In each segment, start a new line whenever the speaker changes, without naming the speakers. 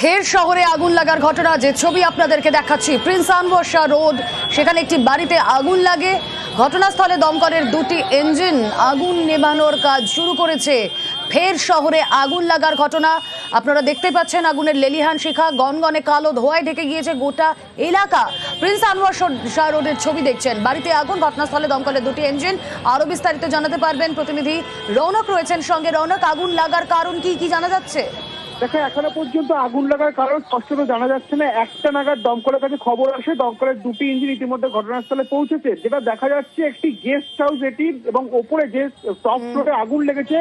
ফের শহরে আগুন লাগার ঘটনা, যে ছবি আপনাদেরকে দেখাচ্ছি, প্রিন্স আনওয়ার শাহ রোড। সেখানে একটি বাড়িতে আগুন লাগে। ঘটনাস্থলে দমকলের দুটি ইঞ্জিন আগুন নেভানোর কাজ শুরু করেছে। ফের শহরে আগুন লাগার ঘটনা। আপনারা দেখতে পাচ্ছেন আগুনের লেলিহান শিখা, গনগনে কালো ধোঁয়ায় ঢেকে গিয়েছে গোটা এলাকা। প্রিন্স আনোয়ার শাহ রোডের ছবি দেখছেন। বাড়িতে আগুন, ঘটনাস্থলে দমকলের দুটি ইঞ্জিন আরও বিস্তারিত জানাতে পারবেন প্রতিনিধি। রৌনক রয়েছেন সঙ্গে। রৌনক, আগুন লাগার কারণ কি কি জানা যাচ্ছে?
দেখো, এখনও পর্যন্ত আগুন লাগার কারণ স্পষ্টত জানা যাচ্ছে না। একটা নাগাদ দমকলের কাছে খবর আসে, দমকলের দুটি ইঞ্জিন ইতিমধ্যে ঘটনাস্থলে পৌঁছেছে। যেটা দেখা যাচ্ছে একটি গেস্ট হাউস এটি এবং ওপরে যে টপ ফ্লোরে আগুন লেগেছে,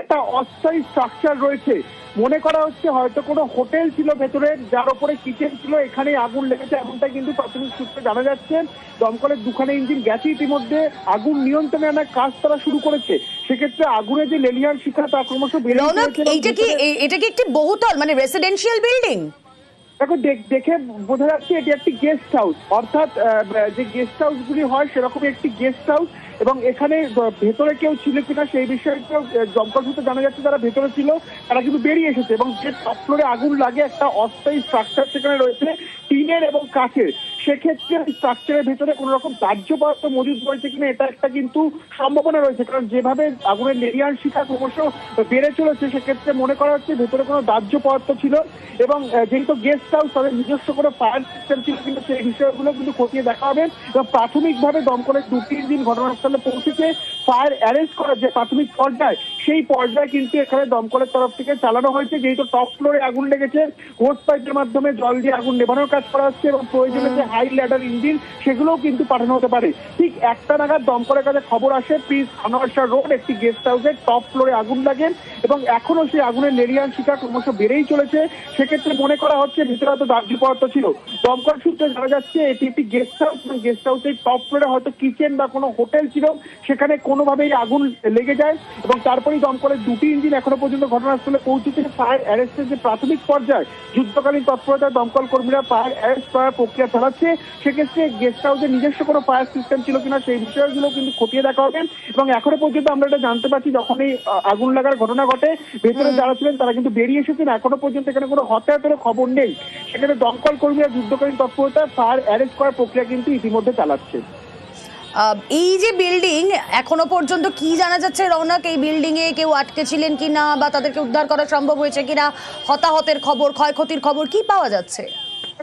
একটা অস্থায়ী স্ট্রাকচার রয়েছে। মনে করা হচ্ছে হয়তো কোনো হোটেল ছিল ভেতরে যার ওপরে কিচেন ছিল এখানে আগুন লেগেছে এমনটা কিন্তু প্রাথমিক সূত্রে জানা যাচ্ছে। দমকলের দুখানে ইঞ্জিন গেছে ইতিমধ্যে আগুন নিয়ন্ত্রণে আনার কাজ তারা শুরু করেছে। সেক্ষেত্রে আগুনে যে লেলিয়ান শিখা তা ক্রমশ বেড়ে
এটা কি একটি বহুতল মানে রেসিডেন্সিয়াল বিল্ডিং
দেখো, দেখ- বোঝা যাচ্ছে এটি একটি গেস্ট হাউস অর্থাৎ যে গেস্ট হাউস গুলি হয় সেরকমই একটি গেস্ট হাউস এবং এখানে ভেতরে কেউ ছিল কিনা সেই বিষয়ে দমকল সূত্রে জানা যাচ্ছে যারা ভেতরে ছিল, তারা কিন্তু বেরিয়ে এসেছে এবং যে টপ ফ্লোরে আগুন লাগে একটা অস্থায়ী স্ট্রাকচার সেখানে রয়েছে, টিনের এবং কাঠের। সেক্ষেত্রে ওই স্ট্রাকচারের ভেতরে কোনো রকম দাহ্য পদার্থ মজুদ রয়েছে কিনা এটা একটা কিন্তু সম্ভাবনা রয়েছে। কারণ যেভাবে আগুনের লেরিয়ান শিখা ক্রমশ বেড়ে চলেছে, সেক্ষেত্রে মনে করা হচ্ছে ভেতরে কোনো দাহ্য পদার্থ ছিল এবং যেহেতু গেস্ট হাউস তাদের নিজস্ব কোনো ফায়ার সিস্টেম ছিল কিন্তু সেই বিষয়গুলো কিন্তু খতিয়ে দেখা হবে এবং প্রাথমিকভাবে দমকলের তিন দিন ঘটনাস্থলে পৌঁছেছে। ফায়ার অ্যারেস্ট করার যে প্রাথমিক পর্যায় সেই পর্যায়ে কিন্তু এখানে দমকলের তরফ থেকে চালানো হয়েছে। যেহেতু টপ ফ্লোরে আগুন লেগেছে হোস পাইপের মাধ্যমে জল দিয়ে আগুন নেভানোর কাজ করা হচ্ছে এবং প্রয়োজনে যে হাই ল্যাডার ইঞ্জিন সেগুলোও কিন্তু পাঠানো হতে পারে। ঠিক একটা নাগাদ দমকলের কাছে খবর আসে প্রিন্স আনোয়ার রোড একটি গেস্ট হাউসের টপ ফ্লোরে আগুন লাগে এবং এখনও সেই আগুনের লেলিয়ান শিকা ক্রমশ বেড়েই চলেছে। সেক্ষেত্রে মনে করা হচ্ছে ভিতরে হয়তো দাহ্য পদার্থ ছিল। দমকল সূত্রে জানা যাচ্ছে এটি একটি গেস্ট হাউস এবং গেস্ট হাউসের টপ ফ্লোরে হয়তো কিচেন বা কোনো হোটেল ছিল। সেখানে কোনোভাবেই আগুন লেগে যায় এবং তারপরেই দমকলের দুটি ইঞ্জিন এখনও পর্যন্ত ঘটনাস্থলে পৌঁছেছে। ফায়ার অ্যারেস্টের যে প্রাথমিক পর্যায়, যুদ্ধকালীন তৎপরতায় দমকল কর্মীরা ফায়ার অ্যারেস্ট করার প্রক্রিয়া চালাচ্ছে। সেক্ষেত্রে গেস্ট হাউসের নিজস্ব কোনো ফায়ার সিস্টেম ছিল কিনা সেই বিষয়গুলো কিন্তু খতিয়ে দেখা হবে। এবং এখনও পর্যন্ত আমরা এটা জানতে পারছি যখন এই আগুন লাগার ঘটনা ঘটে। ভেতরে যারা ছিলেন তারা কিন্তু বেরিয়ে এসেছেন। এখনও পর্যন্ত এখানে কোনো হতাহতের খবর নেই। সেখানে দমকল কর্মীরা যুদ্ধকালীন তৎপরতায় ফায়ার অ্যারেস্ট করার প্রক্রিয়া কিন্তু ইতিমধ্যে চালাচ্ছে।
এই যে বিল্ডিং এখনও পর্যন্ত কি জানা যাচ্ছে রওনাক? এই বিল্ডিং এ কেউ আটকে ছিলেন কিনা বা তাদেরকে উদ্ধার করা সম্ভব হয়েছে কিনা? হতাহতের খবর, ক্ষয়ক্ষতির খবর কি পাওয়া যাচ্ছে?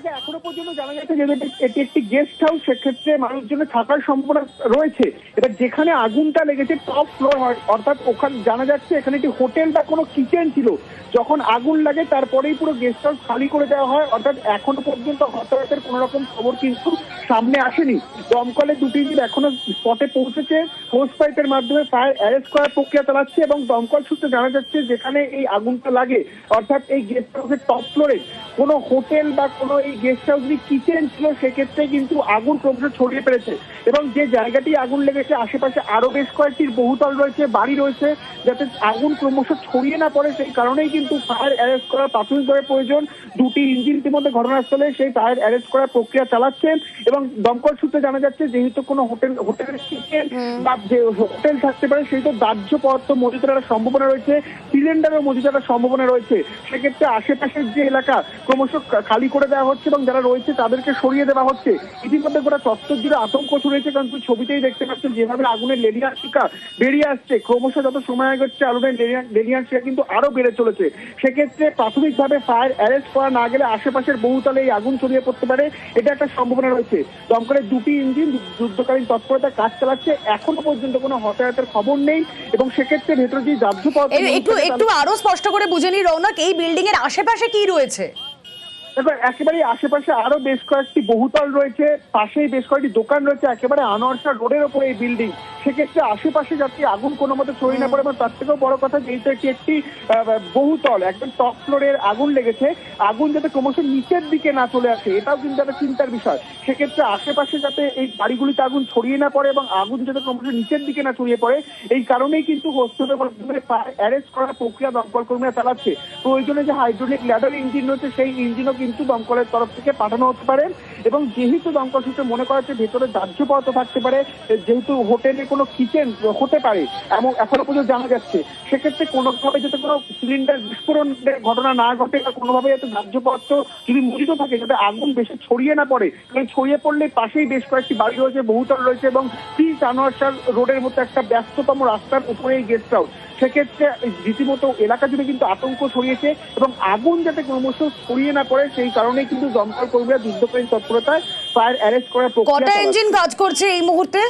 এখনও পর্যন্ত জানা যাচ্ছে যে এটি- এটি একটি গেস্ট হাউস সেক্ষেত্রে থাকার সম্ভাবনা রয়েছে। এবার যেখানে আগুনটা লেগেছে টপ ফ্লোর হয়, অর্থাৎ ওখানে জানা যাচ্ছে এখানে একটি হোটেল বা কোনো কিচেন ছিল। যখন আগুন লাগে, তারপরেই পুরো গেস্ট হাউস খালি করে দেওয়া হয়। অর্থাৎ এখনও পর্যন্ত হতাহতের কোনো রকম খবর কিন্তু সামনে আসেনি। দমকলে দুটি ইঞ্জিন এখনও স্পটে পৌঁছেছে। হোস পাইপের মাধ্যমে ফায়ার অ্যারেস্ট করার প্রক্রিয়া চালাচ্ছে এবং দমকল সূত্রে জানা যাচ্ছে যেখানে এই আগুনটা লাগে, অর্থাৎ এই গেস্ট হাউসের টপ ফ্লোরে কোনো হোটেল বা কোনো এই গেস্ট হাউসের কিচেন ছিল সেক্ষেত্রে কিন্তু আগুন ক্রমশ ছড়িয়ে পড়েছে। এবং যে জায়গাটি আগুন লেগেছে আশেপাশে আরও বেশ কয়েকটির বহুতল রয়েছে বাড়ি রয়েছে যাতে আগুন ক্রমশ ছড়িয়ে না পড়ে সেই কারণেই কিন্তু ফায়ার অ্যারেস্ট করার প্রাথমিকভাবে প্রয়োজন দুটি ইঞ্জিন ইতিমধ্যে ঘটনাস্থলে সেই ফায়ার অ্যারেস্ট করার প্রক্রিয়া চালাচ্ছেন এবং দমকল সূত্রে জানা যাচ্ছে যেহেতু কোনো হোটেল হোটেলের কিচেন বা যে হোটেল থাকতে পারে সেই তো দাহ্য পদার্থ মজুদের একটা সম্ভাবনা রয়েছে সিলিন্ডারও মজুদের একটা সম্ভাবনা রয়েছে। সেক্ষেত্রে আশেপাশের যে এলাকা ক্রমশ খালি করে দেওয়া হচ্ছে এবং যারা রয়েছে তাদেরকে সরিয়ে দেওয়া হচ্ছে। ইতিমধ্যে গোটা চত্বর জুড়ে আতঙ্ক ছড়িয়েছে কারণ তুই ছবিতেই দেখতে পাচ্ছেন যেভাবে আগুনের লেলিয়ান শিকা বেরিয়ে আসছে। ক্রমশ যত সময় এগোচ্ছে আগুনের লেলিয়ান শিকা কিন্তু আরও বেড়ে চলেছে। সেক্ষেত্রে প্রাথমিকভাবে ফায়ার অ্যারেস্ট করা না গেলে আশেপাশের বহুতলে এই আগুন ছড়িয়ে পড়তে পারে। এটা একটা সম্ভাবনা রয়েছে। দমকলের দুটি ইঞ্জিন যুদ্ধকালীন তৎপরতা কাজ চালাচ্ছে। এখনও পর্যন্ত কোনো হতাহতের খবর নেই এবং সেক্ষেত্রে ভেতরে যে পদার্থ
একটু একটু আরও স্পষ্ট করে বুঝে নি রৌনক এই বিল্ডিং এর আশেপাশে কি রয়েছে?
দেখো একেবারে আশেপাশে আরও বেশ কয়েকটি বহুতল রয়েছে, পাশেই বেশ কয়েকটি দোকান রয়েছে, একেবারে আনোয়ারশা রোডের ওপরে এই বিল্ডিং সেক্ষেত্রে আশেপাশে যাতে আগুন কোনো মতে ছড়িয়ে না পড়ে, এবং তার থেকেও বড় কথা যেহেতু এটি একটি বহুতল, একদম টপ ফ্লোরের আগুন লেগেছে, আগুন যাতে ক্রমশ নিচের দিকে না চলে আসে, এটাও কিন্তু একটা চিন্তার বিষয়। সেক্ষেত্রে আশেপাশে যাতে এই বাড়িগুলিতে আগুন ছড়িয়ে না পড়ে, এবং আগুন যাতে ক্রমশ নিচের দিকে না ছড়িয়ে পড়ে, এই কারণেই কিন্তু মাধ্যমে অ্যারেস্ট করার প্রক্রিয়া দমকল কর্মীরা চালাচ্ছে। প্রয়োজনে যে হাইড্রোলিক ল্যাডার ইঞ্জিন রয়েছে, সেই ইঞ্জিনও কিন্তু দমকলের তরফ থেকে পাঠানো হতে পারে এবং যেহেতু দমকল সূত্রে মনে করা হচ্ছে ভেতরে দাহ্য পদার্থ থাকতে পারে যেহেতু হোটেলে কোনো কিচেন হতে পারে এমন এখনও পর্যন্ত জানা যাচ্ছে, সেক্ষেত্রে কোনোভাবে যাতে কোনো সিলিন্ডার বিস্ফোরণের ঘটনা না ঘটে বা কোনোভাবে যাতে দাহ্য পদার্থ যদি মজুত থাকে, যাতে আগুন বেশি ছড়িয়ে না পড়ে কারণ ছড়িয়ে পড়লে পাশেই বেশ কয়েকটি বাড়ি রয়েছে, বহুতল রয়েছে এবং প্রিন্স আনোয়ার রোডের মতো একটা ব্যস্ততম রাস্তার উপরে এই গেস্ট হাউস সেক্ষেত্রে রীতিমতো এলাকা জুড়ে কিন্তু আতঙ্ক ছড়িয়েছে এবং আগুন যাতে ক্রমশ ছড়িয়ে না পড়ে সেই কারণে কিন্তু দমকল কর্মীরা যুদ্ধকালীন তৎপরতায় ফায়ার অ্যারেস্ট করার প্রক্রিয়া
কটা ইঞ্জিন কাজ করছে এই মুহূর্তে?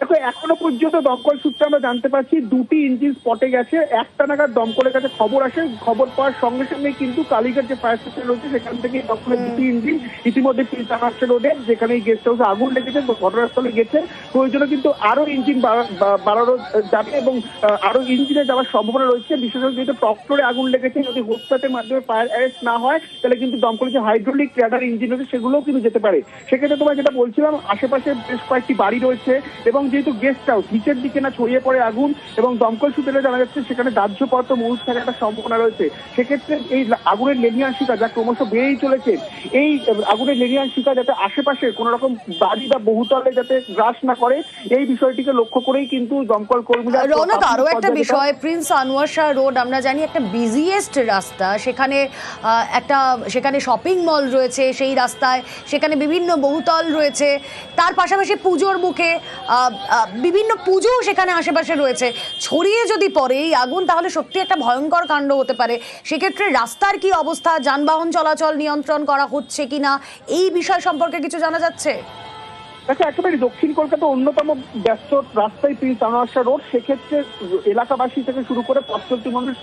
দেখো এখনও পর্যন্ত দমকল সূত্রে আমরা জানতে পারছি দুটি ইঞ্জিন স্পটে গেছে। একটা নাগাদ দমকলের কাছে খবর আসে। খবর পাওয়ার সঙ্গে সঙ্গে কিন্তু কালীঘাট যে ফায়ার স্টেশন রয়েছে সেখান থেকে দমকলের দুটি ইঞ্জিন ইতিমধ্যে পিলতানাস্ট রোডে যেখানে গেস্ট হাউসে আগুন লেগেছে তো ঘটনাস্থলে গেছে। প্রয়োজনে কিন্তু আরও ইঞ্জিন বাড়া- বাড়ানো যাবে এবং আরও ইঞ্জিনে যাওয়ার সম্ভাবনা রয়েছে। বিশেষত যেহেতু টপ ফ্লোরে আগুন লেগেছে যদি হোস্টাটের মাধ্যমে ফায়ার অ্যারেস্ট না হয় তাহলে কিন্তু দমকলের যে হাইড্রোলিক ক্যাডার ইঞ্জিন রয়েছে সেগুলোও কিন্তু যেতে পারে। সেক্ষেত্রে তোমার যেটা বলছিলাম আশেপাশে বেশ কয়েকটি বাড়ি রয়েছে এবং যেহেতু গেস্ট হাউস নিচের দিকে না ছড়িয়ে পড়ে আগুন এবং দমকল সূত্রে জানা যাচ্ছে সেখানে দাহ্য পদার্থ থাকার একটা সম্ভাবনা রয়েছে। সেক্ষেত্রে এই আগুনের লেনিয়ান শিকা যা ক্রমশ বেড়েই চলেছে এই আগুনের লেনিয়ান শিকা যাতে আশেপাশে কোন রকম বাড়ি বা বহুতলে যাতে গ্রাস না করে এই বিষয়টিকে লক্ষ্য করেই কিন্তু দমকল কর্মীরা
রৌনক আরও একটা বিষয় প্রিন্স আনোয়ার শাহ রোড আমরা জানি একটা বিজিয়েস্ট রাস্তা সেখানে একটা সেখানে শপিং মল রয়েছে সেই রাস্তায় সেখানে বিভিন্ন বহুতল রয়েছে তার পাশাপাশি পুজোর মুখে বিভিন্ন পুজো সেখানে আশেপাশে রয়েছে। ছড়িয়ে যদি পড়ে এই আগুন, তাহলে সত্যি একটা ভয়ঙ্কর কাণ্ড হতে পারে। সেক্ষেত্রে রাস্তার কি অবস্থা? যানবাহন চলাচল নিয়ন্ত্রণ করা হচ্ছে কিনা? এই বিষয় সম্পর্কে কিছু জানা যাচ্ছে?
দেখো একেবারে দক্ষিণ কলকাতা অন্যতম ব্যস্ত রাস্তায় প্রিন্স আনোয়ারশা রোড, সেক্ষেত্রে এলাকাবাসী থেকে শুরু করে পথচলতি মানুষ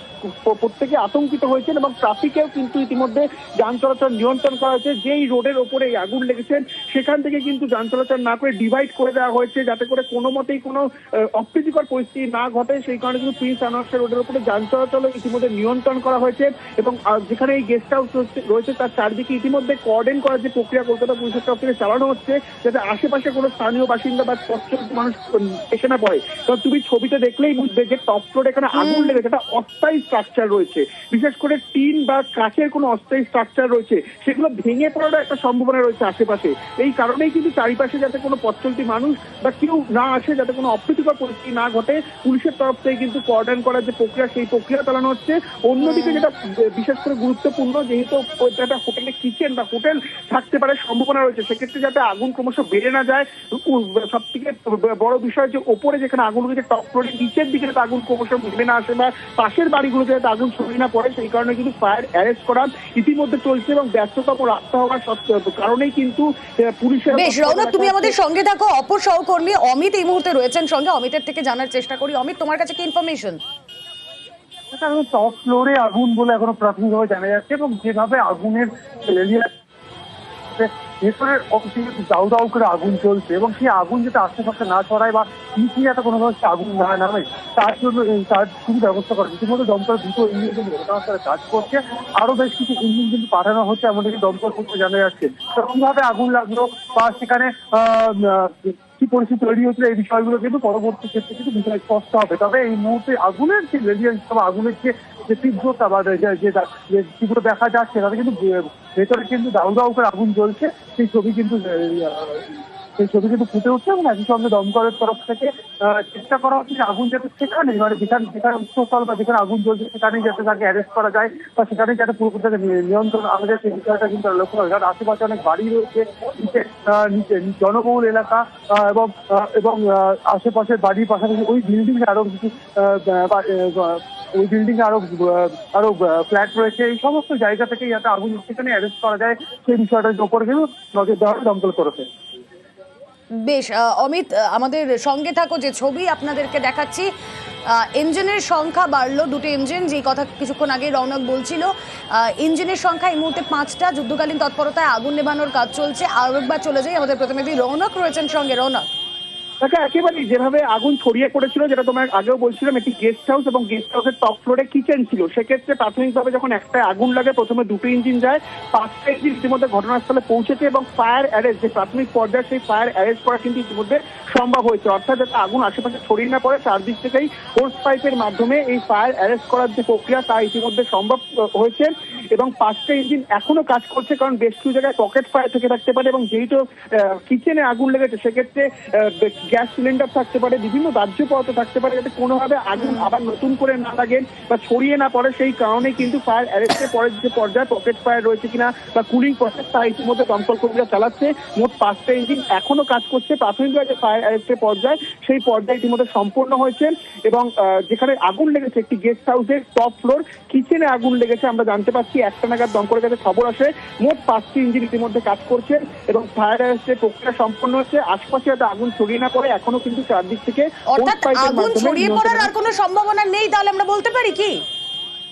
প্রত্যেকে আতঙ্কিত হয়েছেন এবং ট্রাফিকেও কিন্তু ইতিমধ্যে যান চলাচল নিয়ন্ত্রণ করা হয়েছে। যেই রোডের ওপরে এই আগুন লেগেছেন, সেখান থেকে কিন্তু যান চলাচল না করে ডিভাইড করে দেওয়া হয়েছে যাতে করে কোনো মতেই কোনো অপ্রীতিকর পরিস্থিতি না ঘটে। সেই কারণে কিন্তু প্রিন্স আনোয়ারশা রোডের উপরে যান চলাচল ইতিমধ্যে নিয়ন্ত্রণ করা হয়েছে এবং যেখানে এই গেস্ট হাউস রয়েছে তার চারদিকে ইতিমধ্যে কর্ডেন করার যে প্রক্রিয়া কলকাতা পুলিশের তরফ থেকে চালানো হচ্ছে, যাতে আশেপাশে কোনো স্থানীয় বাসিন্দা বা পথচলতি মানুষ এসে না পড়ে। কারণ তুমি ছবিতে দেখলেই বুঝবে যে টপ ফ্লোরে এখানে আগুন লেগেছে একটা অস্থায়ী স্ট্রাকচার রয়েছে। বিশেষ করে টিন বা কাঠের কোনো অস্থায়ী স্ট্রাকচার রয়েছে সেগুলো ভেঙে পড়ার একটা সম্ভাবনা রয়েছে আশেপাশে। এই কারণেই কিন্তু চারিপাশে যাতে কোনো পথচলতি মানুষ বা কেউ না আসে যাতে কোনো অপ্রীতিকর পরিস্থিতি না ঘটে পুলিশের তরফ থেকে কিন্তু কর্ডন করার যে প্রক্রিয়া সেই প্রক্রিয়া চালানো হচ্ছে। অন্যদিকে যেটা বিশেষ করে গুরুত্বপূর্ণ যেহেতু একটা হোটেলে কিচেন বা হোটেল থাকতে পারে সম্ভাবনা রয়েছে। সেক্ষেত্রে যাতে আগুন ক্রমশ বেড়ে না যায় সব থেকে বড় বিষয় যে ওপরে যেখানে আগুন রয়েছে টপ ফ্লোরের নিচের দিকে যাতে আগুন ক্রমশ নেমে না আসে বা পাশের বাড়িগুলোতে যাতে আগুন ছড়িয়ে না পড়ে সেই কারণে কিন্তু ফায়ার অ্যারেস্ট করা ইতিমধ্যে চলছে এবং ব্যস্ততম রাস্তা হওয়ার সত্ত্বেও কারণেই কিন্তু আহ, পুলিশের
বেশ রৌনক তুমি আমাদের সঙ্গে থাকো অপর সহকর্মী অমিত এই মুহূর্তে রয়েছেন সঙ্গে অমিতের থেকে জানার চেষ্টা করি। অমিত তোমার কাছে কি ইনফরমেশন
টপ ফ্লোরে আগুন বলে এখনও প্রাথমিকভাবে জানা যাচ্ছে এবং যেভাবে আগুনের লেলিয়া ভেতরে অবশ্যই দাউ দাউ করে আগুন চলছে এবং সেই আগুন যাতে আশেপাশে না ছড়ায় বা নিচে যাতে কোনোভাবে সে আগুন না নামে, তার জন্য তার খুবই ব্যবস্থা করা ইতিমধ্যে দমকল দুটো ইঞ্জিন কিন্তু ঘটনাস্থলে কাজ করছে। আরও বেশ কিছু ইঞ্জিন কিন্তু পাঠানো হচ্ছে, এমনকি দমকল সূত্রে জানা যাচ্ছে। সেরকমভাবে আগুন লাগল বা সেখানে কি পরিস্থিতি তৈরি হচ্ছিল এই বিষয়গুলো কিন্তু পরবর্তী ক্ষেত্রে কিন্তু বিষয় স্পষ্ট হবে। তবে এই মুহূর্তে আগুনের যে রেডিয়েন্স বা আগুনের যে যে তীব্রতা বা যে তীব্র দেখা যাচ্ছে, তাতে কিন্তু ভেতরে কিন্তু দাউ দাউ করে আগুন জ্বলছে, সেই ছবি কিন্তু সেই ছবি কিন্তু ফুটে উঠছে এবং একই সঙ্গে দমকলের তরফ থেকে চেষ্টা করা হচ্ছে যে আগুন যাতে সেখানে মানে যেখানে যেখানে উৎসস্থল বা যেখানে আগুন জ্বলছে সেখানেই যাতে তাকে অ্যারেস্ট করা যায় বা সেখানেই যাতে পুরোপুরি তাকে নিয়ন্ত্রণ যায় সেই বিষয়টা কিন্তু লক্ষ্য করা। কারণ আশেপাশে অনেক বাড়ি রয়েছে, নিচে নিচে, জনবহুল এলাকা এবং এবং আশেপাশের বাড়ির পাশাপাশি ওই বিল্ডিং আরও কিছু ওই বিল্ডিং আরও আরও ফ্ল্যাট রয়েছে এই সমস্ত জায়গা থেকে যাতে আগুন সেখানে অ্যারেস্ট করা যায়, সেই বিষয়টার উপর কিন্তু নজর দেওয়া দমকল তরফে
বেশ অমিত আমাদের সঙ্গে থাকো, যে ছবি আপনাদেরকে দেখাচ্ছি। ইঞ্জিনের সংখ্যা বাড়লো, দুটো ইঞ্জিন, যেই কথা কিছুক্ষণ আগে রৌনক বলছিল। ইঞ্জিনের সংখ্যা এই মুহূর্তে পাঁচটা, যুদ্ধকালীন তৎপরতায় আগুন নেভানোর কাজ চলছে। আরও একবার চলে যাই আমাদের প্রতিনিধি রৌনক রয়েছেন সঙ্গে। রৌনক
দেখো একেবারেই যেভাবে আগুন ছড়িয়ে পড়েছিল, যেটা তোমার আগেও বলছিলাম, একটি গেস্ট হাউস এবং গেস্ট হাউসের টপ ফ্লোরে কিচেন ছিল। সেক্ষেত্রে প্রাথমিকভাবে যখন একটা আগুন লাগে, প্রথমে দুটো ইঞ্জিন যায়, পাঁচটা ইঞ্জিন ইতিমধ্যে ঘটনাস্থলে পৌঁছেছে এবং ফায়ার অ্যারেস্ট যে প্রাথমিক পর্যায়ে সেই ফায়ার অ্যারেস্ট করা কিন্তু ইতিমধ্যে সম্ভব হয়েছে। অর্থাৎ যাতে আগুন আশেপাশে ছড়িয়ে না পড়ে, চারদিক থেকেই হোর্স পাইপের মাধ্যমে এই ফায়ার অ্যারেস্ট করার যে প্রক্রিয়া, তা ইতিমধ্যে সম্ভব হয়েছে এবং পাঁচটা ইঞ্জিন এখনও কাজ করছে, কারণ বেশ কিছু জায়গায় পকেট ফায়ার থেকে থাকতে পারে এবং যেহেতু কিচেনে আগুন লেগেছে, সেক্ষেত্রে গ্যাস সিলিন্ডার থাকতে পারে, বিভিন্ন দাহ্য পদার্থ থাকতে পারে যাতে কোনোভাবে আগুন আবার নতুন করে না লাগে বা ছড়িয়ে না পড়ে। সেই কারণে কিন্তু ফায়ার অ্যারেস্টের পরের যে পর্যায়ে পকেট ফায়ার রয়েছে কিনা বা কুলিং প্রসেস তা ইতিমধ্যে দমকল কর্মীরা চালাচ্ছে। মোট পাঁচটা ইঞ্জিন এখনও কাজ করছে। প্রাথমিকভাবে যে ফায়ার অ্যারেস্টের পর্যায়ে, সেই পর্যায়ে ইতিমধ্যে সম্পূর্ণ হয়েছে এবং যেখানে আগুন লেগেছে একটি গেস্ট হাউসের টপ ফ্লোর কিচেনে আগুন লেগেছে, আমরা জানতে পারছি। একটা নাগাদ দমকলের কাছে খবর আসে, মোট পাঁচটি ইঞ্জিন ইতিমধ্যে কাজ করছে এবং ফায়ার অ্যারেস্টের প্রক্রিয়া সম্পন্ন হচ্ছে আশপাশে যাতে আগুন ছড়িয়ে না এখনও কিন্তু চারদিক থেকে
অর্থাৎ আগুন ছড়িয়ে পড়ার আর কোনো সম্ভাবনা নেই তাহলে আমরা বলতে পারি কি?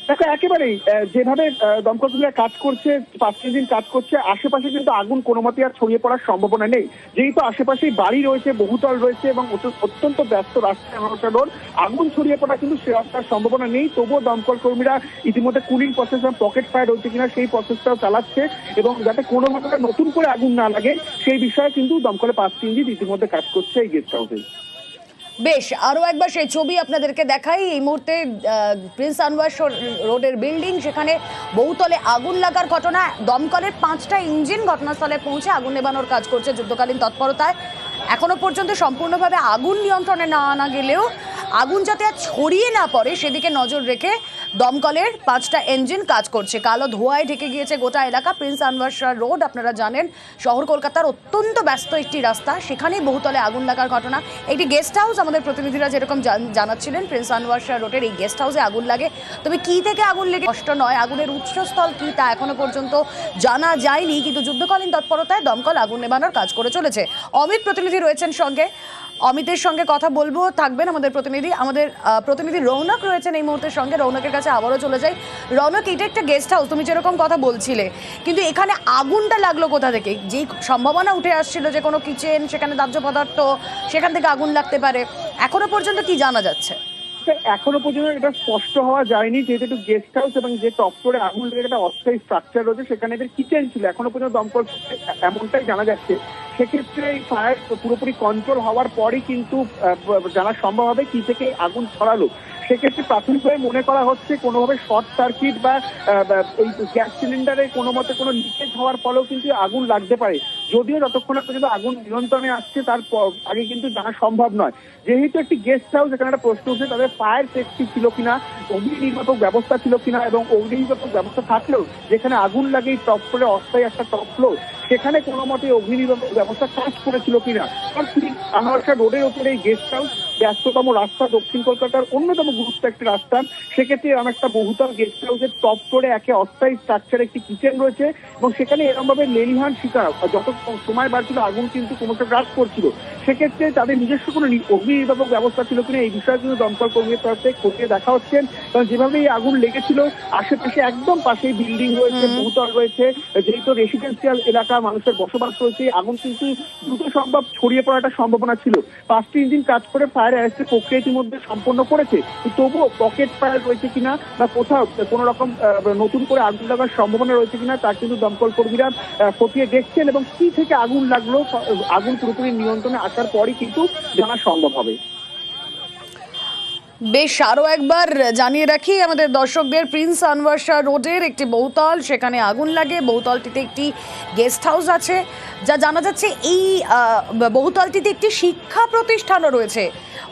দেখো একেবারেই যেভাবে আহ, দমকল কর্মীরা কাজ করছে পাঁচ ছয় দিন কাজ করছে আশেপাশে কিন্তু আগুন কোনো মতে আর ছড়িয়ে পড়ার সম্ভাবনা নেই। যেহেতু আশেপাশেই বাড়ি রয়েছে বহুতল রয়েছে এবং অত্যন্ত ব্যস্ত রাস্তা রোড আগুন ছড়িয়ে পড়া কিন্তু সে রাস্তার সম্ভাবনা নেই। তবুও দমকল কর্মীরা ইতিমধ্যে কুলিং প্রসেস এবং পকেট ফায়ার হচ্ছে কিনা সেই প্রসেসটাও চালাচ্ছে এবং যাতে কোনো মতে নতুন করে আগুন না লাগে সেই বিষয়ে কিন্তু দমকলে পাঁচটি ইঞ্জিন ইতিমধ্যে কাজ করছে এই গেস্ট হাউসে
বেশ আরও একবার সেই ছবি আপনাদেরকে দেখাই। এই মুহূর্তে প্রিন্স আনোয়ার রোডের বিল্ডিং, সেখানে বহুতলে আগুন লাগার ঘটনা। দমকলের পাঁচটা ইঞ্জিন ঘটনাস্থলে পৌঁছে আগুন নেবানোর কাজ করছে যুদ্ধকালীন তৎপরতায়। এখনও পর্যন্ত সম্পূর্ণভাবে আগুন নিয়ন্ত্রণে না আনা গেলেও, আগুন যাতে আর ছড়িয়ে না পড়ে, সেদিকে নজর রেখে দমকলের পাঁচটা ইঞ্জিন কাজ করছে। কালো ধোঁয়ায় ঢেকে গিয়েছে গোটা এলাকা। প্রিন্স শাহ রোড আপনারা জানেন, শহর কলকাতার অত্যন্ত ব্যস্ত একটি রাস্তা। সেখানেই বহুতলে আগুন লাগার ঘটনা। একটি গেস্ট হাউস আমাদের প্রতিনিধিরা যেরকম জানাচ্ছিলেন প্রিন্স আনোয়ার শাহ রোডের এই গেস্ট হাউসে আগুন লাগে। তবে কি থেকে আগুন লেগে কষ্ট নয়, আগুনের উৎসস্থল কি তা এখনও পর্যন্ত জানা যায়নি। কিন্তু যুদ্ধকালীন তৎপরতায় দমকল আগুন নেবানোর কাজ করে চলেছে। অমিত প্রতিনিধি রয়েছেন সঙ্গে। অমিতের সঙ্গে কথা বলব, থাকবেন আমাদের প্রতিনিধি। আমাদের প্রতিনিধি রৌনক রয়েছেন এই মুহূর্তের সঙ্গে। রৌনকের কাছে আবারও চলে যাই। রৌনক, এটা একটা গেস্ট হাউস তুমি যেরকম কথা বলছিলে, কিন্তু এখানে আগুনটা লাগল কোথা থেকে? যেই সম্ভাবনা উঠে আসছিল যে কোনো কিচেন সেখানে দাহ্য পদার্থ, সেখান থেকে আগুন লাগতে পারে, এখনও পর্যন্ত কি জানা যাচ্ছে?
এখনও পর্যন্ত এটা স্পষ্ট হওয়া যায়নি, যেহেতু একটু গেস্ট হাউস এবং যে টপ ফ্লোরে আগুন লেগে একটা অস্থায়ী স্ট্রাকচার রয়েছে, সেখানে এদের কিচেন ছিল। এখনও পর্যন্ত দমকল এমনটাই জানা যাচ্ছে। সেক্ষেত্রে এই ফায়ার পুরোপুরি কন্ট্রোল হওয়ার পরই কিন্তু জানা সম্ভব হবে কি থেকে আগুন ছড়ালো। সেক্ষেত্রে প্রাথমিকভাবে মনে করা হচ্ছে কোনোভাবে শর্ট সার্কিট বা এই গ্যাস সিলিন্ডারে কোনো মতে কোনো লিকেজ হওয়ার ফলেও কিন্তু আগুন লাগতে পারে। যদিও যতক্ষণ পর্যন্ত আগুন নিয়ন্ত্রণে আসছে, তার আগে কিন্তু জানা সম্ভব নয়। যেহেতু একটি গেস্ট হাউস এখানে একটা প্রশ্ন উঠছে, তাদের ফায়ার সেফটি ছিল কিনা অগ্নি নির্বাপক ব্যবস্থা ছিল কিনা, এবং অগ্নি নির্বাপক ব্যবস্থা থাকলেও যেখানে আগুন লাগে টপ ফ্লোরে অস্থায়ী একটা টপ ফ্লোর সেখানে কোনো মতে অগ্নি ব্যবস্থা কাজ করেছিল কিনা? কারণ আনোয়ারশা রোডের ওপরে এই গেস্ট হাউস ব্যস্ততম রাস্তা দক্ষিণ কলকাতার অন্যতম গুরুত্ব একটি রাস্তা। সেক্ষেত্রে এরকম একটা বহুতল গেস্ট হাউসের টপ ফ্লোরে একে অস্থায়ী স্ট্রাকচার একটি কিচেন রয়েছে এবং সেখানে এরকম ভাবে লেলিহান শিকার যত সময় বাড়ছিল আগুন কিন্তু ক্রমশ গ্রাস করছিল। সেক্ষেত্রে তাদের নিজস্ব কোনো নি- অগ্নি নির্বাপক ব্যবস্থা ছিল কিনা এই বিষয়ে কিন্তু দমকল কর্মীর তরফ থেকে খতিয়ে দেখা হচ্ছে। কারণ যেভাবে এই আগুন লেগেছিল আশেপাশে একদম পাশেই বিল্ডিং রয়েছে বহুতল রয়েছে যেহেতু রেসিডেন্সিয়াল এলাকা মানুষের বসবাস রয়েছে আগুন কিন্তু দ্রুত সম্ভব ছড়িয়ে পড়াটা সম্ভাবনা ছিল। পাঁচটি ইঞ্জিন কাজ করে ফায়ার অ্যারেস্টের প্রক্রিয়া ইতিমধ্যে সম্পন্ন করেছে। তবুও পকেট ফায়ার রয়েছে কিনা বা কোথাও কোনো রকম নতুন করে আগুন লাগার সম্ভাবনা রয়েছে কিনা তা কিন্তু দমকল কর্মীরা খতিয়ে দেখছেন এবং কি থেকে আগুন লাগল আগুন পুরোপুরি নিয়ন্ত্রণে আসার পরই কিন্তু জানা সম্ভব হবে।
বেশ আরও একবার জানিয়ে রাখি, আমাদের দর্শকদের প্রিন্স আনওয়ার রোডের একটি বহুতল, সেখানে আগুন লাগে। বহুতলটিতে একটি গেস্ট হাউস আছে, যা জানা যাচ্ছে এই বহুতলটিতে একটি শিক্ষা প্রতিষ্ঠানও রয়েছে।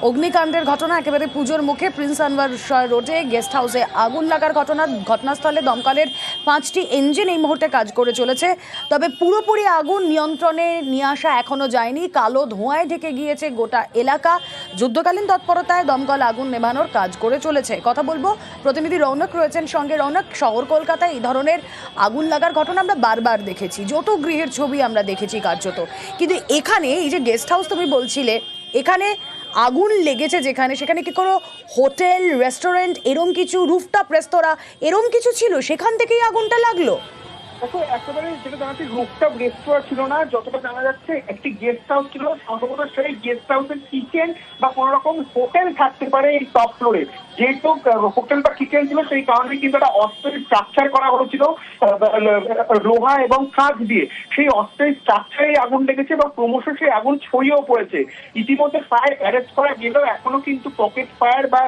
অগ্নিকাণ্ডের ঘটনা, একেবারে পুজোর মুখে প্রিন্স আনওয়ার রোডে গেস্ট হাউসে আগুন লাগার ঘটনা, ঘটনাস্থলে দমকলের পাঁচটি ইঞ্জিন এই মুহূর্তে কাজ করে চলেছে। তবে পুরোপুরি আগুন নিয়ন্ত্রণে নিয়ে আসা এখনও যায়নি। কালো ধোঁয়ায় ঢেকে গিয়েছে গোটা এলাকা। যুদ্ধকালীন তৎপরতায় দমকল আগুন নেভানোর কাজ করে চলেছে। কথা বলব, প্রতিনিধি রৌনক রয়েছেন সঙ্গে। রৌনক, শহর কলকাতায় এই ধরনের আগুন লাগার ঘটনা আমরা বারবার দেখেছি। যত গৃহের ছবি আমরা দেখেছি কার্যত। কিন্তু এখানে এই যে গেস্ট হাউস তুমি বলছিলে, এখানে আগুন লেগেছে যেখানে, সেখানে কি কোনো হোটেল রেস্টুরেন্ট এরম কিছু রুফটপ রেস্তোরাঁ এরম কিছু ছিল? সেখান থেকেই আগুনটা লাগল?
দেখো, একেবারে যেটা জানাচ্ছি রুফটপ রেস্তোরাঁ ছিল না, যতটা জানা যাচ্ছে, একটি গেস্ট হাউস ছিল, সম্ভবত সেই গেস্ট হাউসের কিচেন বা কোনো রকম হোটেল থাকতে পারে এই টপ ফ্লোরে যেহেতু হোটেল বা কিচেন ছিল সেই কারণে কিন্তু একটা অস্ত্রের স্ট্রাকচার করা হয়েছিল লোহা এবং কাঁচ দিয়ে। সেই অস্ত্রের স্ট্রাকচারে আগুন লেগেছে এবং ক্রমশ সেই আগুন ছড়িয়েও পড়েছে। ইতিমধ্যে ফায়ার অ্যারেস্ট করা গেলেও এখনও কিন্তু পকেট ফায়ার বা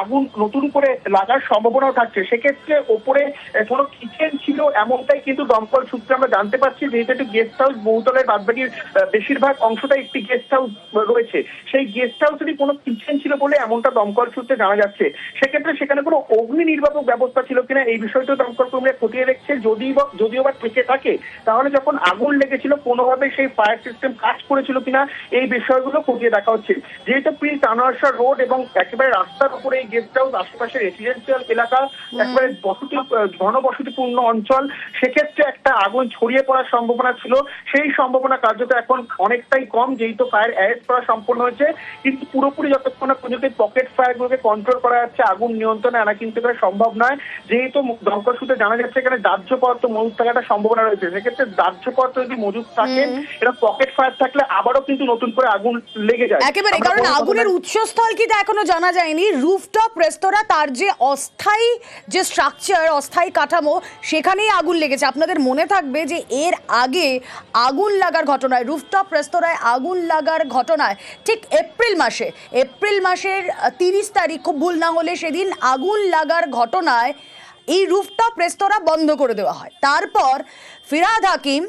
আগুন নতুন করে লাগার সম্ভাবনাও থাকছে। সেক্ষেত্রে ওপরে কোনো কিচেন ছিল এমনটাই কিন্তু দমকল সূত্রে আমরা জানতে পারছি, যেহেতু একটি গেস্ট হাউস বহুতলের বাদবাকির বেশিরভাগ অংশটাই একটি গেস্ট হাউস রয়েছে। সেই গেস্ট হাউসেরই কোনো কিচেন ছিল বলে এমনটা দমকল সূত্রে জানা যাচ্ছে। সেক্ষেত্রে সেখানে কোনো অগ্নি নির্বাপক ব্যবস্থা ছিল কিনা এই বিষয়টা দমকল কর্মীরা খতিয়ে দেখছে। যদি যদিও বা থেকে থাকে তাহলে যখন আগুন লেগেছিল কোনোভাবে সেই ফায়ার সিস্টেম কাজ করেছিল কিনা এই বিষয়গুলো খতিয়ে দেখা হচ্ছে। যেহেতু প্রিন্স আনোয়ারশা রোড এবং একেবারে রাস্তার উপরে এই গেস্ট হাউস আশেপাশে রেসিডেন্সিয়াল এলাকা একেবারে বসতি ঘনবসতিপূর্ণ অঞ্চল সেক্ষেত্রে একটা আগুন ছড়িয়ে পড়ার সম্ভাবনা ছিল। সেই সম্ভাবনা কার্যত এখন অনেকটাই কম যেহেতু ফায়ার অ্যারেস্ট করা সম্পন্ন হয়েছে। কিন্তু পুরোপুরি যতক্ষণ না পর্যন্ত পকেট ফায়ার গুলোকে কন্ট্রোল করা যাচ্ছে আগুন নিয়ন্ত্রণে আনা কিন্তু এখানে সম্ভব নয়। যেহেতু দমকল সূত্রে জানা যাচ্ছে এখানে দাহ্য পদার্থ মজুদ থাকার একটা সম্ভাবনা রয়েছে। সেক্ষেত্রে দাহ্য পদার্থ যদি মজুদ থাকে এটা পকেট ফায়ার থাকলে আবারও কিন্তু নতুন করে আগুন লেগে যায়।
একেবারে কারণ আগুনের উৎসস্থল কি তা এখনও জানা যায়নি। রুফটপ রেস্তোরাঁ তার যে অস্থায়ী যে স্ট্রাকচার অস্থায়ী কাঠামো সেখানেই আগুন লেগেছে। আপনাদের মনে থাকবে যে এর আগে আগুন লাগার ঘটনায় রুফটপ রেস্তোরাঁয় আগুন লাগার ঘটনায় ঠিক এপ্রিল মাসে এপ্রিল মাসের তিরিশ তারিখ খুব ভুল না হলে সেদিন আগুন লাগার ঘটনায় এই রুফটপ রেস্তোরাঁ বন্ধ করে দেওয়া হয়। তারপর ফিরাদ হাকিম,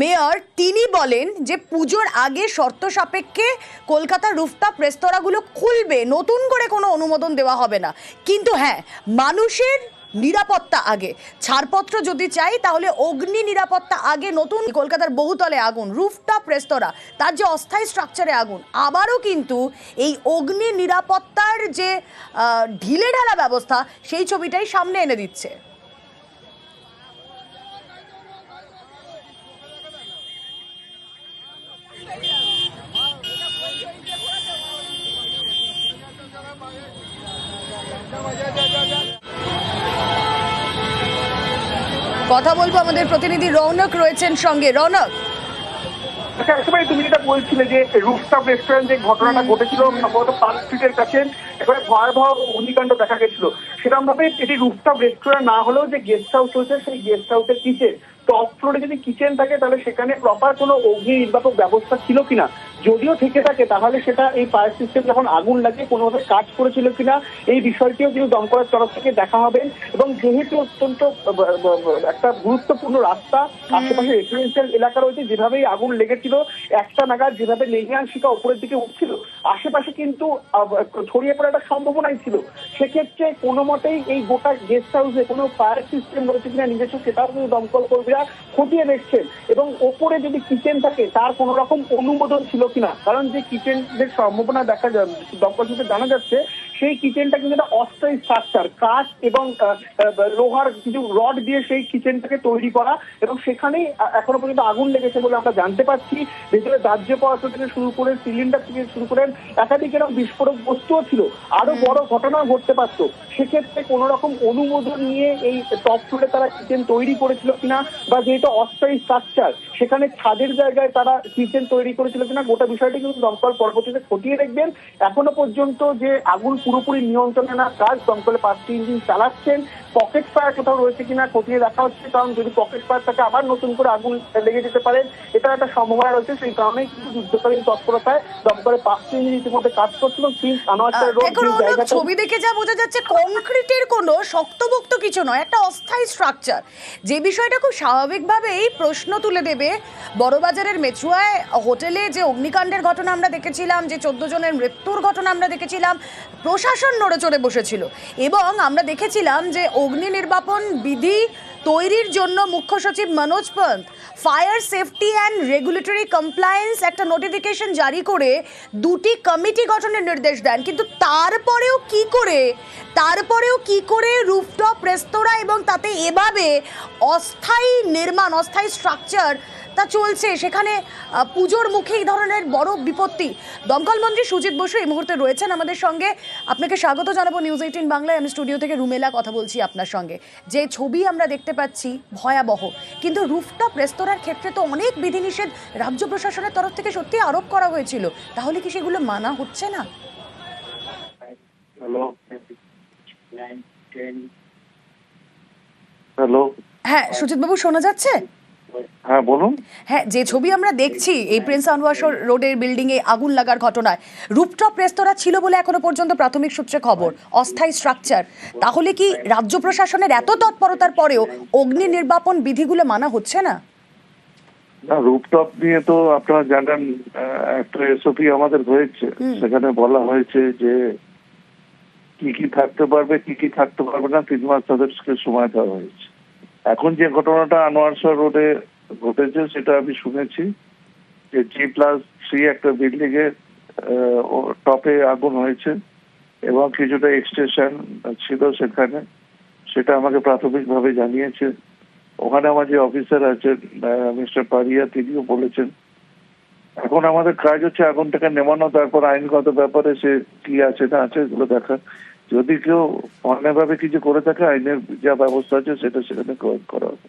মেয়র, তিনি বলেন যে পুজোর আগে শর্ত সাপেক্ষে কলকাতার রুফটপ রেস্তোরাঁগুলো খুলবে। নতুন করে কোনো অনুমোদন দেওয়া হবে না। কিন্তু হ্যাঁ মানুষের নিরাপত্তা আগে। ছাড়পত্র যদি চাই, তাহলে অগ্নি নিরাপত্তা আগে, নতুন কলকাতার বহুতলে আগুন রুফটপ রেস্তোরাঁ তার যে অস্থায়ী স্ট্রাকচারে আগুন। আবারও কিন্তু এই অগ্নি নিরাপত্তার যে ঢিলেঢালা ঢিলে ঢালা ব্যবস্থা, সেই ছবিটাই সামনে এনে দিচ্ছে। কথা বলব আমাদের প্রতিনিধি রৌনক রয়েছেন সঙ্গে। রৌনক।
আচ্ছা একেবারে তুমি যেটা বলছিলে যে রুফটপ রেস্টুরেন্ট যে ঘটনাটা ঘটেছিল, সম্ভবত পার্ক স্ট্রিটের কাছে, একেবারে ভয়াবহ অগ্নিকাণ্ড দেখা গেছিল। সেরকম ভাবে, এটি রুফটপ রেস্টুরেন্ট না হলেও যে গেস্ট হাউস হয়েছে সেই গেস্ট হাউসের টপ ফ্লোরে যদি কিচেন থাকে তাহলে সেখানে প্রপার কোনো অগ্নি নির্বাপক ব্যবস্থা ছিল কিনা? যদিও থেকে থাকে তাহলে সেটা এই ফায়ার সিস্টেম যখন আগুন লাগে কোনোভাবে কাজ করেছিল কিনা এই বিষয়টিও কিন্তু দমকলের তরফ থেকে দেখা হবে। এবং যেহেতু অত্যন্ত একটা গুরুত্বপূর্ণ রাস্তা আশেপাশে রেসিডেন্সিয়াল এলাকা রয়েছে যেভাবেই আগুন লেগেছিল একটা নাগাদ যেভাবে লেগিয়ান শিকা উপরের দিকে উঠছিল আশেপাশে কিন্তু ছড়িয়ে পড়ার একটা সম্ভাবনাই ছিল। সেক্ষেত্রে কোনো মতেই এই গোটা গেস্ট হাউসে কোনো ফায়ার সিস্টেম রয়েছে কিনা নিজস্ব সেটাও কিন্তু দমকল কর্মীরা খতিয়ে দেখছেন এবং ওপরে যদি কিচেন থাকে, তার কোনো রকম অনুমোদন ছিল কিনা? কারণ যে কিচেনের সম্ভাবনা দেখা যায় দপ্তর সূত্রে জানা যাচ্ছে সেই কিচেনটা কিন্তু একটা অস্থায়ী স্ট্রাকচার কাঠ এবং লোহার কিছু রড দিয়ে সেই কিচেনটাকে তৈরি করা এবং সেখানেই এখনও পর্যন্ত আগুন লেগেছে বলে আমরা জানতে পারছি। ভেতরে দাহ্য পদার্থ থেকে শুরু করে সিলিন্ডার থেকে শুরু করে একাধিক এরকম বিস্ফোরক বস্তুও ছিল। আরও বড় ঘটনাও ঘটতে পারতো। সেক্ষেত্রে কোনো রকম অনুমোদন নিয়ে এই টপ ফ্লোরে তারা কিচেন তৈরি করেছিল কিনা বা যেহেতু অস্থায়ী স্ট্রাকচার সেখানে ছাদের জায়গায় তারা কিচেন তৈরি করেছিল কিনা গোটা বিষয়টি কিন্তু দমকল পরবর্তীতে খতিয়ে দেখবেন। এখনও পর্যন্ত যে আগুন পুরোপুরি নিয়ন্ত্রণে না কাজ দমকলে পাঁচটি ইঞ্জিন চালাচ্ছেন। পকেট ফায়ার কোথাও রয়েছে কিনা খতিয়ে দেখা হচ্ছে কারণ যদি পকেট ফায়ার থাকে আবার নতুন করে আগুন লেগে যেতে পারে। এটা একটা সম্ভাবনা রয়েছে সেই কারণেই কিন্তু যুদ্ধকালীন তৎপরতায় দমকলে পাঁচটি ইঞ্জিন ইতিমধ্যে কাজ করছিল। প্রিন্স আনোয়ার রোড
ছবি দেখে যা বোঝা যাচ্ছে কংক্রিটের কোনো শক্তপোক্ত কিছু নয় একটা অস্থায়ী স্ট্রাকচার যে বিষয়টা খুব স্বাভাবিকভাবেই প্রশ্ন তুলে দেবে বড়বাজারের মেচুয়ায় হোটেলে যে অগ্নিকাণ্ডের ঘটনা আমরা দেখেছিলাম যে চোদ্দ জনের মৃত্যুর ঘটনা আমরা দেখেছিলাম প্রশাসন নড়ে চড়ে বসেছিল। এবং আমরা দেখেছিলাম যে অগ্নি নির্বাপন বিধি তৈরির জন্য মুখ্য সচিব Manoj Pant fire safety and regulatory compliance একটা নোটিফিকেশন জারি করে দুটি কমিটি গঠনের নির্দেশ দেন। কিন্তু তারপরেও কি করে, তারপরেও কি করে রুফটপ, রেস্তোরাঁ এবং তাতে এভাবে অস্থায়ী নির্মাণ, অস্থায়ী স্ট্রাকচার তা চলছে সেখানে পুজোর মুখে এই ধরনের বড় বিপত্তি। দমকল মন্ত্রী সুজিত বসু এই মুহূর্তে রয়েছেন আমাদের সঙ্গে। আপনাকে স্বাগত জানাব নিউজ এইটিন বাংলায়। আমি স্টুডিও থেকে রুমেলা কথা বলছি আপনার সঙ্গে। যে ছবি আমরা দেখতে পাচ্ছি ভয়াবহ কিন্তু রুফটপ রেস্তোরাঁর ক্ষেত্রে তো অনেক বিধিনিষেধ রাজ্য প্রশাসনের তরফ থেকে সত্যি আরোপ করা হয়েছিল। তাহলে কি সেগুলো মানা হচ্ছে না? হ্যাঁ সুজিত বাবু শোনা যাচ্ছে?
হ্যাঁ বলুন।
হ্যাঁ যে ছবি আমরা দেখছি এই প্রিন্স আনওয়ার রোডের বিল্ডিং এ আগুন লাগার ঘটনায় রুপটপ রেস্তোরাঁ ছিল বলে এখনও পর্যন্ত প্রাথমিক সূত্রে খবর অস্থায়ী স্ট্রাকচার তাহলে কি রাজ্য প্রশাসনের এত তৎপরতার পরেও অগ্নি নির্বাপন বিধিগুলো মানা হচ্ছে না?
না রুপটপ নিয়ে তো আপনারা জানেন একটা এসওপি আমাদের হয়েছে। সেখানে বলা হয়েছে যে কি কি থাকতে পারবে কি কি থাকতে পারবে না তিন মাস তাদেরকে সময় দেওয়া হয়েছে। এখন যে ঘটনাটা আনোয়ার রোডে ঘটেছে, সেটা আমি শুনেছি। যে জি প্লাস থ্রি একটা বিল্ডিং এর টপে আগুন হয়েছে এবং কিছুটা এক্সটেনশন ছিল সেখানে। সেটা আমাকে প্রাথমিকভাবে জানিয়েছে। ওখানে আমার যে অফিসার আছেন মিস্টার পারিয়া, তিনিও বলেছেন। এখন আমাদের কাজ হচ্ছে আগুনটাকে নেমানো, তারপর আইনগত ব্যাপারে সে কি আছে না আছে এগুলো দেখা। যদি কেউ অন্যায়ভাবে কিছু করে থাকে আইনের যা ব্যবস্থা আছে সেটা সেখানে করা হবে।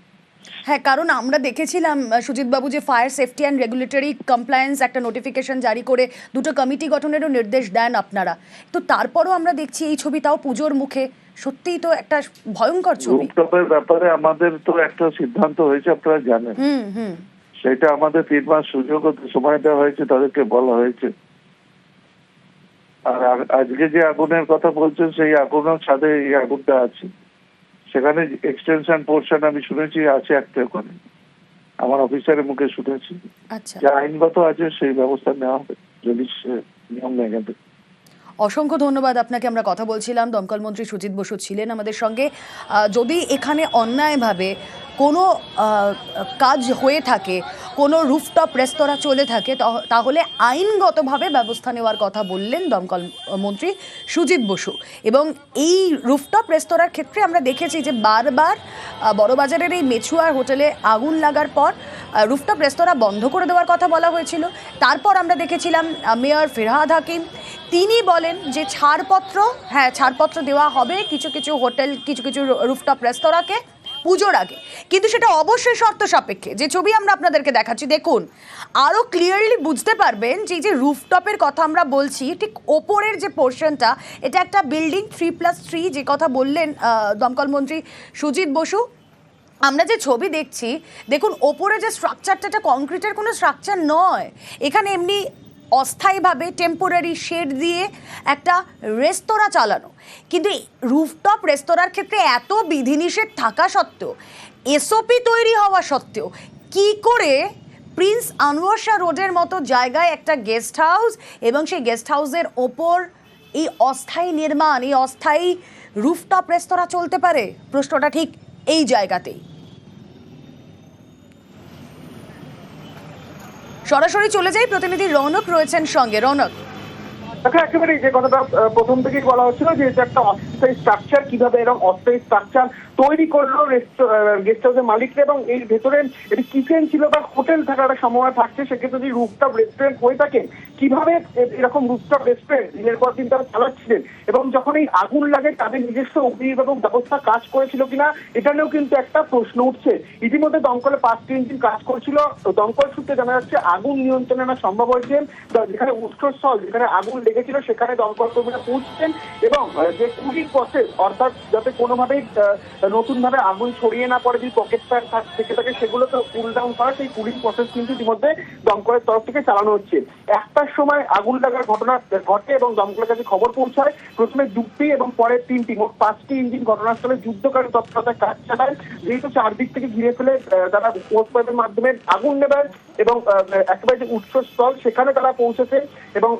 হ্যাঁ কারণ আমরা দেখেছিলাম আহ, সুজিতবাবু যে fire safety and regulatory compliance একটা নোটিফিকেশন জারি করে দুটো কমিটি গঠনেরও নির্দেশ দেন আপনারা। তো তারপরও আমরা দেখছি এই ছবি তাও পুজোর মুখে। সত্যিই তো একটা ভয়ঙ্কর ছবি।
রুপটপের ব্যাপারে আমাদের তো একটা সিদ্ধান্ত হয়েছে আপনারা জানেন।
হুম হুম।
সেটা আমাদের তিন মাস সুযোগ সময় দেওয়া হয়েছে তাদেরকে বলা হয়েছে। আর আজকে যে আগুনের কথা বলছেন সেই আগুনও ছাদে এই আগুনটা আছে। সেখানে এক্সটেনশন পোর্শন আমি শুনেছি আছে একটা ওখানে। আমার অফিসারের মুখে শুনেছি।
আচ্ছা।
যে আইনগত আছে সেই ব্যবস্থা নেওয়া হবে যদি সে নিয়ম মেনে।
অসংখ্য ধন্যবাদ আপনাকে আমরা কথা বলছিলাম। দমকল মন্ত্রী সুজিত বসু ছিলেন আমাদের সঙ্গে। যদি এখানে অন্যায়ভাবে কোনো কাজ হয়ে থাকে, কোনো রুফটপ রেস্তোরাঁ চলে থাকে তাহলে আইনগতভাবে ব্যবস্থা নেওয়ার কথা বললেন দমকল মন্ত্রী সুজিত বসু। এবং এই রুফটপ রেস্তোরাঁর ক্ষেত্রে আমরা দেখেছি যে বারবার বড়বাজারের এই মেছুয়ার হোটেলে আগুন লাগার পর রুফটপ রেস্তোরাঁ বন্ধ করে দেওয়ার কথা বলা হয়েছিল। তারপর আমরা দেখেছিলাম মেয়র ফিরহাদ হাকিম, তিনি বলেন যে ছাড়পত্র হ্যাঁ ছাড়পত্র দেওয়া হবে কিছু কিছু হোটেল, কিছু কিছু রুফটপ রেস্তোরাঁকে পুজোর আগে। কিন্তু সেটা অবশ্যই শর্ত সাপেক্ষে। যে ছবি আমরা আপনাদেরকে দেখাচ্ছি দেখুন আরও ক্লিয়ারলি বুঝতে পারবেন যে যে রুফটপের কথা আমরা বলছি ঠিক ওপরের যে পোর্শনটা এটা একটা বিল্ডিং থ্রি প্লাস থ্রি যে কথা বললেন আহ, দমকল মন্ত্রী সুজিত বসু। আমরা যে ছবি দেখছি দেখুন ওপরে যে স্ট্রাকচারটা এটা কংক্রিটের কোনো স্ট্রাকচার নয়। এখানে এমনি অস্থায়ীভাবে টেম্পোরারি শেড দিয়ে একটা রেস্তোরাঁ চালানো। কিন্তু রুফটপ রেস্তোরাঁর ক্ষেত্রে এত বিধিনিষেধ থাকা সত্ত্বেও এসওপি তৈরি হওয়া সত্ত্বেও, কি করে প্রিন্স আনোয়ার রোডের মতো জায়গায় একটা গেস্ট হাউস এবং সেই গেস্ট হাউসের ওপর এই অস্থায়ী নির্মাণ, এই অস্থায়ী রুফটপ রেস্তোরাঁ চলতে পারে? প্রশ্নটা ঠিক এই জায়গাতেই। সরাসরি চলে যাই, প্রতিনিধি রৌনক রয়েছেন সঙ্গে। রৌনক
দেখো একেবারেই যে কথাটা প্রথম থেকেই বলা হচ্ছিল যে এটা একটা অস্থায়ী স্ট্রাকচার কীভাবে এরকম অস্থায়ী স্ট্রাকচার তৈরি করল গেস্ট হাউসের মালিকরা এবং এর ভেতরে এটি কিচেন ছিল বা হোটেল থাকার একটা সম্ভাবনা থাকছে, সেক্ষেত্রে যদি রুফটপ রেস্টুরেন্ট হয়ে থাকে, কীভাবে এরকম রুফটপ রেস্টুরেন্ট দিনের পর দিন তারা চালাচ্ছিলেন? এবং যখন এই আগুন লাগে, তাদের নিজস্ব অগ্নি নির্বাপক ব্যবস্থা কাজ করেছিল কিনা, এটা নিয়েও কিন্তু একটা প্রশ্ন উঠছে। ইতিমধ্যে দমকলে পাঁচ পাঁচটি ইঞ্জিন কাজ করছিল। দমকল সূত্রে জানা যাচ্ছে, আগুন নিয়ন্ত্রণে আনা সম্ভব হয়েছে। যেখানে উৎসস্থল যেখানে আগুন লেগেছিল, সেখানে দমকল কর্মীরা পৌঁছছেন এবং যে কুলিং প্রসেস অর্থাৎ যাতে কোনোভাবেই নতুন ভাবে আগুন ছড়িয়ে না পড়ে যে পকেট ফায়ার থেকে থাকে সেগুলো তো কুল ডাউন করা, সেই কুলিং প্রসেস কিন্তু ইতিমধ্যে দমকলের তরফ থেকে চালানো হচ্ছে। একটার সময় আগুন লাগার ঘটনা ঘটে এবং দমকলের কাছে খবর পৌঁছায়। প্রথমে দুটি এবং পরে তিনটি, মোট পাঁচটি ইঞ্জিন ঘটনাস্থলে যুদ্ধকারী তৎপরতায় কাজ চালায়। যেহেতু চারদিক থেকে ঘিরে ফেলে তারা পোস্ট পাইপের মাধ্যমে আগুন নেবেন এবং একেবারে যে উৎসস্থল সেখানে তারা পৌঁছেছে এবং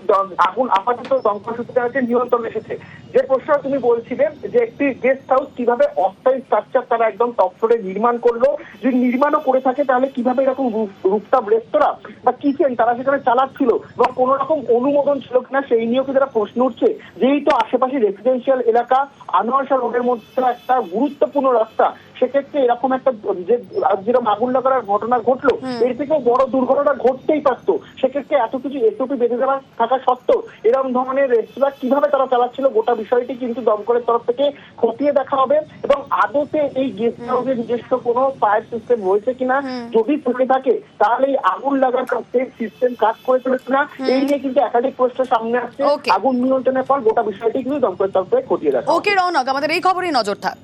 আগুন আপাতত দমকল সূত্রে নিয়ন্ত্রণ এসেছে। যে প্রশ্ন তুমি বলছিলে যে একটি গেস্ট হাউস কীভাবে অস্থায়ী স্ট্রাকচার তারা একদম টপ ফ্লোরে নির্মাণ করল। যদি নির্মাণও করে থাকে, তাহলে কীভাবে এরকম রূপটা রেস্তোরাঁ বা কিচেন তারা সেখানে চালাচ্ছিল বা কোনো রকম অনুমোদন ছিল কিনা, সেই নিয়েও কি তারা প্রশ্ন উঠছে? যেহেতু আশেপাশে রেসিডেন্সিয়াল এলাকা আনোয়ারসা রোডের মধ্যে একটা গুরুত্বপূর্ণ রাস্তা সেক্ষেত্রে এরকম একটা যে যেরকম আগুন লাগার ঘটনা ঘটলো এর থেকেও বড় দুর্ঘটনা ঘটতেই পারতো। সেক্ষেত্রে এত কিছু এসওপি বেঁধে দেওয়া থাকা সত্ত্বেও এরকম ধরনের রেস্তোরাঁ কীভাবে তারা চালাচ্ছিল গোটা বিষয়টি কিন্তু দমকলের তরফ থেকে খতিয়ে দেখা হবে এবং আদতে এই গেস্ট হাউসের নিজস্ব কোনো ফায়ার সিস্টেম রয়েছে কিনা যদি থেকে থাকে তাহলে এই আগুন লাগার কাছে সিস্টেম কাজ করে চলেছে না এই নিয়ে কিন্তু একাধিক প্রশ্ন সামনে আসছে। আগুন নিয়ন্ত্রণের পর গোটা বিষয়টি কিন্তু দমকলের তরফ থেকে খতিয়ে দেখা
ওকে রৌনক আমাদের এই খবরেই নজর থাক।